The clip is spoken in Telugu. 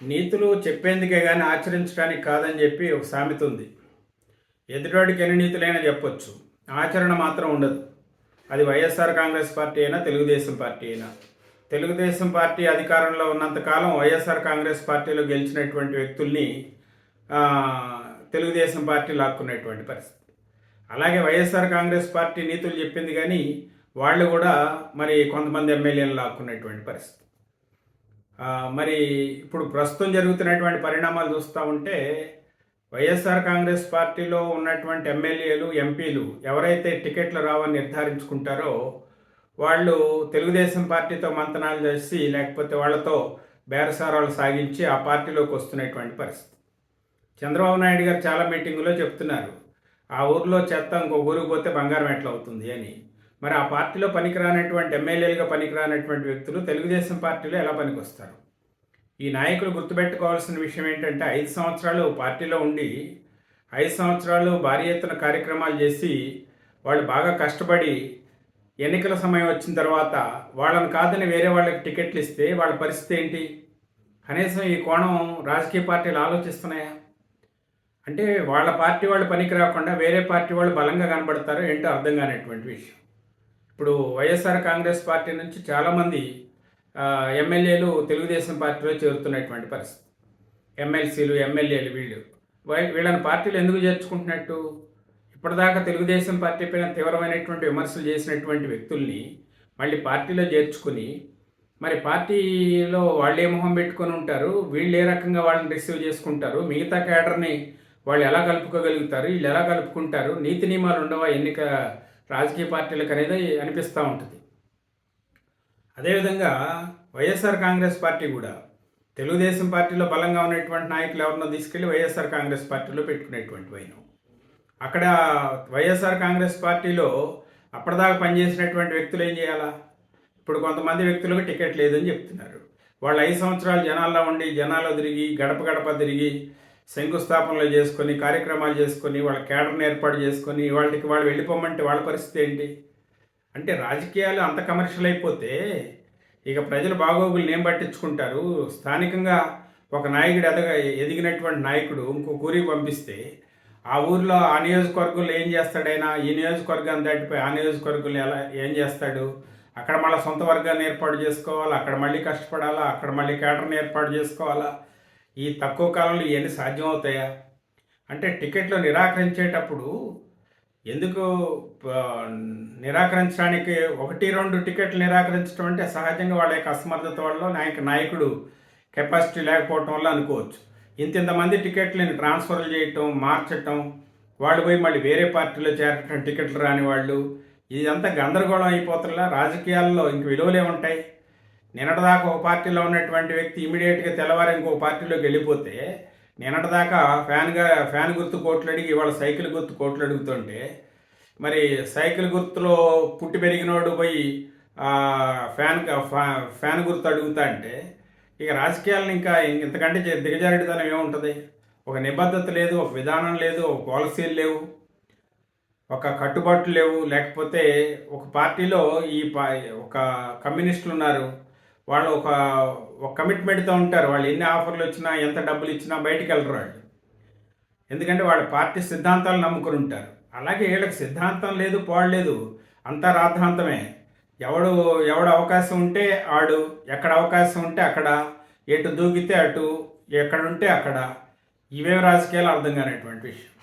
నీతులు చెప్పేందుకే కానీ ఆచరించడానికి కాదని చెప్పి ఒక సామెత ఉంది. ఎదుటివాడికి ఎన్ని నీతులైనా చెప్పొచ్చు. ఆచరణ మాత్రం ఉండదు. అది వైఎస్ఆర్ కాంగ్రెస్ పార్టీ అయినా తెలుగుదేశం పార్టీ అయినా. తెలుగుదేశం పార్టీ అధికారంలో ఉన్నంతకాలం వైఎస్ఆర్ కాంగ్రెస్ పార్టీలో గెలిచినటువంటి వ్యక్తుల్ని తెలుగుదేశం పార్టీ లాక్కున్నటువంటి పరిస్థితి. అలాగే వైఎస్ఆర్ కాంగ్రెస్ పార్టీ నీతులు చెప్పింది కానీ వాళ్ళు కూడా మరి కొంతమంది ఎమ్మెల్యేలు లాక్కున్నటువంటి పరిస్థితి. మరి ఇప్పుడు ప్రస్తుతం జరుగుతున్నటువంటి పరిణామాలు చూస్తూ ఉంటే వైఎస్ఆర్ కాంగ్రెస్ పార్టీలో ఉన్నటువంటి ఎమ్మెల్యేలు ఎంపీలు ఎవరైతే టికెట్లు రావని నిర్ధారించుకుంటారో వాళ్ళు తెలుగుదేశం పార్టీతో మంతనాలు చేసి లేకపోతే వాళ్ళతో బేరసారాలు సాగించి ఆ పార్టీలోకి వస్తున్నటువంటి పరిస్థితి. చంద్రబాబు నాయుడు గారు చాలా మీటింగులో చెప్తున్నారు ఆ ఊర్లో చెత్త ఇంకో ఊరికి పోతే బంగారం ఎట్లా అవుతుంది అని. మరి ఆ పార్టీలో పనికిరానటువంటి ఎమ్మెల్యేలుగా పనికిరానటువంటి వ్యక్తులు తెలుగుదేశం పార్టీలో ఎలా పనికొస్తారు? ఈ నాయకులు గుర్తుపెట్టుకోవాల్సిన విషయం ఏంటంటే ఐదు సంవత్సరాలు పార్టీలో ఉండి ఐదు సంవత్సరాలు భారీ ఎత్తున కార్యక్రమాలు చేసి వాళ్ళు బాగా కష్టపడి ఎన్నికల సమయం వచ్చిన తర్వాత వాళ్ళని కాదని వేరే వాళ్ళకి టికెట్లు ఇస్తే వాళ్ళ పరిస్థితి ఏంటి? కనీసం ఈ కోణం రాజకీయ పార్టీలు ఆలోచిస్తున్నాయా? అంటే వాళ్ళ పార్టీ వాళ్ళు పనికి రాకుండా వేరే పార్టీ వాళ్ళు బలంగా కనబడతారు ఏంటో అర్థం కానిటువంటి విషయం. ఇప్పుడు వైఎస్ఆర్ కాంగ్రెస్ పార్టీ నుంచి చాలామంది ఎమ్మెల్యేలు తెలుగుదేశం పార్టీలో చేరుతున్నటువంటి పరిస్థితి. ఎమ్మెల్సీలు ఎమ్మెల్యేలు వీళ్ళు. వై- వీళ్ళని పార్టీలు ఎందుకు చేర్చుకుంటున్నట్టు? ఇప్పటిదాకా తెలుగుదేశం పార్టీ పైన తీవ్రమైనటువంటి విమర్శలు చేసినటువంటి వ్యక్తుల్ని మళ్ళీ పార్టీలో చేర్చుకుని మరి పార్టీలో వాళ్ళు ఏ మొహం పెట్టుకొని ఉంటారు వీళ్ళు ఏ రకంగా వాళ్ళని రిసీవ్ చేసుకుంటారు మిగతా క్యాడర్ని వాళ్ళు ఎలా కలుపుకోగలుగుతారు వీళ్ళు ఎలా కలుపుకుంటారు నీతి నియమాలు ఉండవా ఎన్నిక రాజకీయ పార్టీలకు అనేది అనిపిస్తూ ఉంటుంది. అదేవిధంగా వైఎస్ఆర్ కాంగ్రెస్ పార్టీ కూడా తెలుగుదేశం పార్టీలో బలంగా ఉన్నటువంటి నాయకులు ఎవరినో తీసుకెళ్ళి వైఎస్ఆర్ కాంగ్రెస్ పార్టీలో పెట్టుకునేటువంటి వైనం. అక్కడ వైఎస్ఆర్ కాంగ్రెస్ పార్టీలో అప్పటిదాకా పనిచేసినటువంటి వ్యక్తులు ఏం చేయాలా? ఇప్పుడు కొంతమంది వ్యక్తులకు టికెట్ లేదని చెప్తున్నారు. వాళ్ళు ఐదు సంవత్సరాలు జనాల్లో ఉండి జనాల్లో తిరిగి గడప గడప తిరిగి శంకుస్థాపనలు చేసుకొని కార్యక్రమాలు చేసుకొని వాళ్ళ కేడర్ని ఏర్పాటు చేసుకొని వాళ్ళకి వాళ్ళు వెళ్ళిపోమంటే వాళ్ళ పరిస్థితి ఏంటి? అంటే రాజకీయాలు అంత కమర్షియల్ అయిపోతే ఇక ప్రజల బాగోగులు ఏం పట్టించుకుంటారు? స్థానికంగా ఒక నాయకుడు ఎదగ ఎదిగినటువంటి నాయకుడు ఇంకో ఊరికి పంపిస్తే ఆ ఊర్లో ఆ నియోజకవర్గంలో ఏం చేస్తాడైనా ఈ నియోజకవర్గాన్ని దాటిపోయి ఆ నియోజకవర్గంలో ఎలా ఏం చేస్తాడు? అక్కడ మళ్ళీ సొంత వర్గాన్ని ఏర్పాటు చేసుకోవాలా? అక్కడ మళ్ళీ కష్టపడాలా? అక్కడ మళ్ళీ కేటర్ని ఏర్పాటు చేసుకోవాలా? ఈ తక్కువ కాలంలో ఇవన్నీ సాధ్యమవుతాయా? అంటే టికెట్లు నిరాకరించేటప్పుడు ఎందుకు నిరాకరించడానికి ఒకటి రెండు టికెట్లు నిరాకరించడం అంటే సహజంగా వాళ్ళ యొక్క అసమర్థత వల్ల నాయక నాయకుడు కెపాసిటీ లేకపోవటం వల్ల అనుకోవచ్చు. ఇంత ఇంతమంది టికెట్లను ట్రాన్స్ఫర్లు చేయటం మార్చటం వాళ్ళు పోయి మళ్ళీ వేరే పార్టీలో చేరటం టికెట్లు రాని వాళ్ళు ఇదంతా గందరగోళం అయిపోతుందా రాజకీయాల్లో ఇంక విలువలే ఉంటాయి. నిన్నటిదాకా ఒక పార్టీలో ఉన్నటువంటి వ్యక్తి ఇమీడియట్గా తెల్లవారు ఇంకో పార్టీలోకి వెళ్ళిపోతే నిన్నటిదాకా ఫ్యాన్గా ఫ్యాన్ గుర్తు కోట్లు అడిగి ఇవాళ సైకిల్ గుర్తు కోట్లు అడుగుతుంటే మరి సైకిల్ గుర్తులో పుట్టి పెరిగినోడు పోయి ఫ్యాన్ ఫ్యా- ఫ్యాన్ గుర్తు అడుగుతా అంటే ఇక రాజకీయాలను ఇంకా ఇంతకంటే దిగజారిడితనం ఏముంటుంది? ఒక నిబద్ధత లేదు ఒక విధానం లేదు ఒక పాలసీలు లేవు ఒక కట్టుబాట్లు లేవు లేకపోతే ఒక పార్టీలో ఈ పా ఒక కమ్యూనిస్టులు ఉన్నారు వాళ్ళు ఒక ఒక కమిట్మెంట్తో ఉంటారు. వాళ్ళు ఎన్ని ఆఫర్లు వచ్చినా ఎంత డబ్బులు ఇచ్చినా బయటికి వెళ్ళరు వాళ్ళు. ఎందుకంటే వాళ్ళ పార్టీ సిద్ధాంతాలు నమ్ముకుని ఉంటారు. అలాగే వీళ్ళకి సిద్ధాంతం లేదు పోడలేదు అంతా రాద్ధాంతమే. ఎవడు ఎవడు అవకాశం ఉంటే ఆడు ఎక్కడ అవకాశం ఉంటే అక్కడ ఎటు దూకితే అటు ఎక్కడ ఉంటే అక్కడ. ఇవే రాజకీయాలు అర్థం కానటువంటి విషయం.